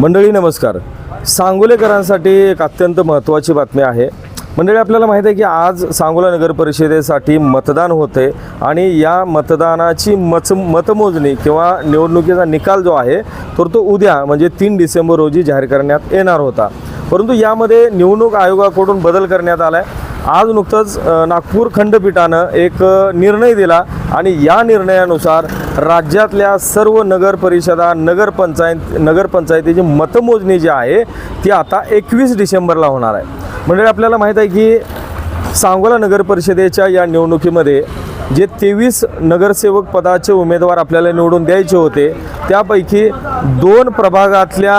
मंडळी नमस्कार. सांगोलेकरांसाठी एक अत्यंत महत्त्वाची बातमी आहे. मंडळी आपल्याला माहीत आहे की आज सांगोला नगर परिषदेसाठी मतदान होते आणि या मतदानाची मच मतमोजणी किंवा निवडणुकीचा निकाल जो आहे तर तो उद्या म्हणजे तीन डिसेंबर रोजी जाहीर करण्यात येणार होता. परंतु यामध्ये निवडणूक आयोगाकडून बदल करण्यात आला आहे आज नुकतंच नागपूर खंडपीठानं एक निर्णय दिला आणि या निर्णयानुसार राज्यातल्या सर्व नगर परिषदा नगरपंचायत नगरपंचायतीची मतमोजणी जी आहे ती आता एकवीस डिसेंबरला होणार आहे. म्हणजे आपल्याला माहीत आहे की सांगोला नगर परिषदेच्या या निवडणुकीमध्ये जे तेवीस नगरसेवक पदाचे उमेदवार आपल्याला निवडून द्यायचे होते त्यापैकी दोन प्रभागातल्या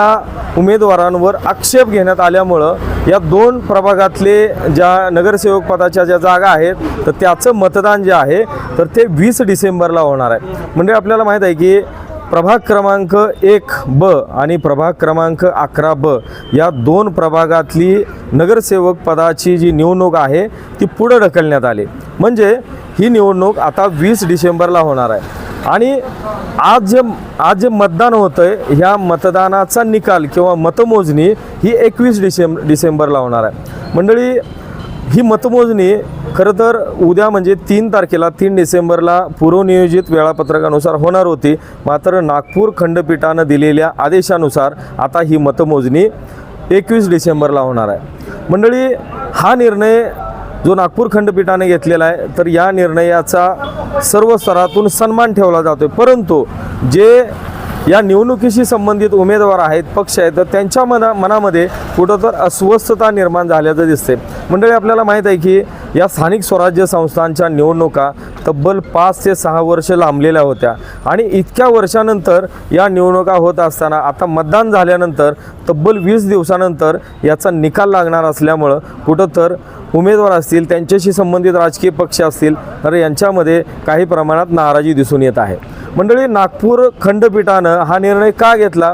उमेदवारांवर आक्षेप घेण्यात आल्यामुळं या दोन प्रभागातले ज्या नगरसेवक पदाच्या ज्या जागा आहेत तर त्याचं मतदान जे आहे तर ते वीस डिसेंबरला होणार आहे. म्हणजे आपल्याला माहीत आहे की प्रभाग क्रमांक एक ब आणि प्रभाग क्रमांक अकरा ब या दोन प्रभागातली नगरसेवक पदाची जी निवडणूक आहे ती पुढं ढकलण्यात आली. म्हणजे ही निवडणूक आता वीस डिसेंबरला होणार आहे. आणि आज जे आज जे मतदान होतं आहे ह्या मतदानाचा निकाल किंवा मतमोजणी ही एकवीस डिसेंब डिसेंबरला होणार आहे. मंडळी ही मतमोजणी खरं तर उद्या म्हणजे तीन तारखेला तीन डिसेंबरला पूर्वनियोजित वेळापत्रकानुसार होणार होती. मात्र नागपूर खंडपीठानं दिलेल्या आदेशानुसार आता ही मतमोजणी एकवीस डिसेंबरला होणार आहे. मंडळी हा निर्णय जो नागपूर खंडपीठाने घेतलेला आहे तर या निर्णयाचा सर्व स्तरातून सन्मान ठेवला जातो आहे परंतु जे या निवडणुकीशी संबंधित उमेदवार आहेत पक्ष आहेत तर त्यांच्या मना मनामध्ये कुठं तर अस्वस्थता निर्माण झाल्याचं दिसते मंडळी आपल्याला माहीत आहे की या स्थानिक स्वराज्य संस्थांच्या निवडणुका तब्बल पाच ते सहा वर्ष लांबलेल्या होत्या. आणि इतक्या वर्षानंतर या निवडणुका होत असताना आता मतदान झाल्यानंतर तब्बल वीस दिवसानंतर याचा निकाल लागणार असल्यामुळं कुठं तर उमेदवार असतील त्यांच्याशी संबंधित राजकीय पक्ष असतील तर यांच्यामध्ये काही प्रमाणात नाराजी दिसून येत आहे. मंडळी नागपूर खंडपीठानं हा निर्णय का घेतला?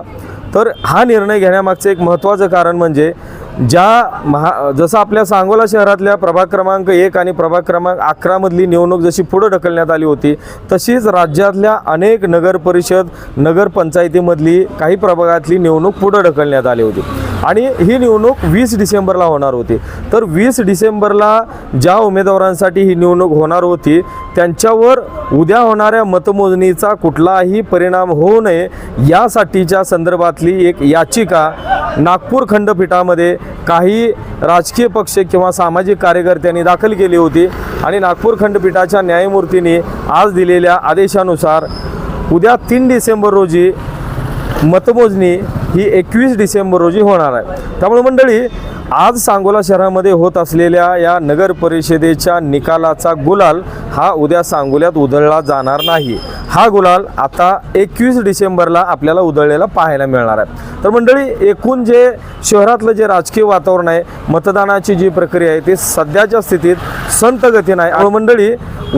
तर हा निर्णय घेण्यामागचं एक महत्त्वाचं कारण म्हणजे ज्या महा जसं आपल्या सांगोला शहरातल्या प्रभाग क्रमांक एक आणि प्रभाग क्रमांक अकरामधली निवडणूक जशी पुढं ढकलण्यात आली होती तशीच राज्यातल्या अनेक नगर परिषद नगरपंचायतीमधली काही प्रभागातली निवडणूक पुढं ढकलण्यात आली होती. आणि ही निवडणूक वीस डिसेंबरला होणार होती. तर वीस डिसेंबरला ज्या उमेदवारांसाठी ही निवडणूक होणार होती त्यांच्यावर उद्या होणाऱ्या मतमोजणीचा कुठलाही परिणाम होऊ नये यासाठीच्या संदर्भातली एक याचिका नागपूर खंडपीठामध्ये काही राजकीय पक्ष किंवा सामाजिक कार्यकर्त्यांनी दाखल केली होती आणि नागपूर खंडपीठाच्या न्यायमूर्तींनी आज दिलेल्या आदेशानुसार उद्या तीन डिसेंबर रोजी मतमोजणी ही एकवीस डिसेंबर रोजी होणार आहे. त्यामुळे मंडळी आज सांगोला शहरामध्ये होत असलेल्या या नगर परिषदेच्या निकालाचा गुलाल हा उद्या सांगोल्यात उधळला जाणार नाही. हा गुलाल आता एकवीस डिसेंबरला आपल्याला उधळलेला पाहायला मिळणार आहे. तर मंडळी एकूण जे शहरातलं जे राजकीय वातावरण आहे मतदानाची जी प्रक्रिया आहे ती सध्याच्या स्थितीत संत गतीनं आहे. आणि मंडळी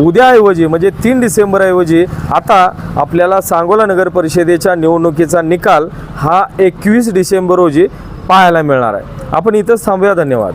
उद्याऐवजी म्हणजे तीन डिसेंबरऐवजी आता आपल्याला सांगोला नगर परिषदेच्या निवडणुकीचा निकाल हा एकवीस डिसेंबर रोजी पाहायला मिळणार आहे. आपण इथंच थांबूया. धन्यवाद.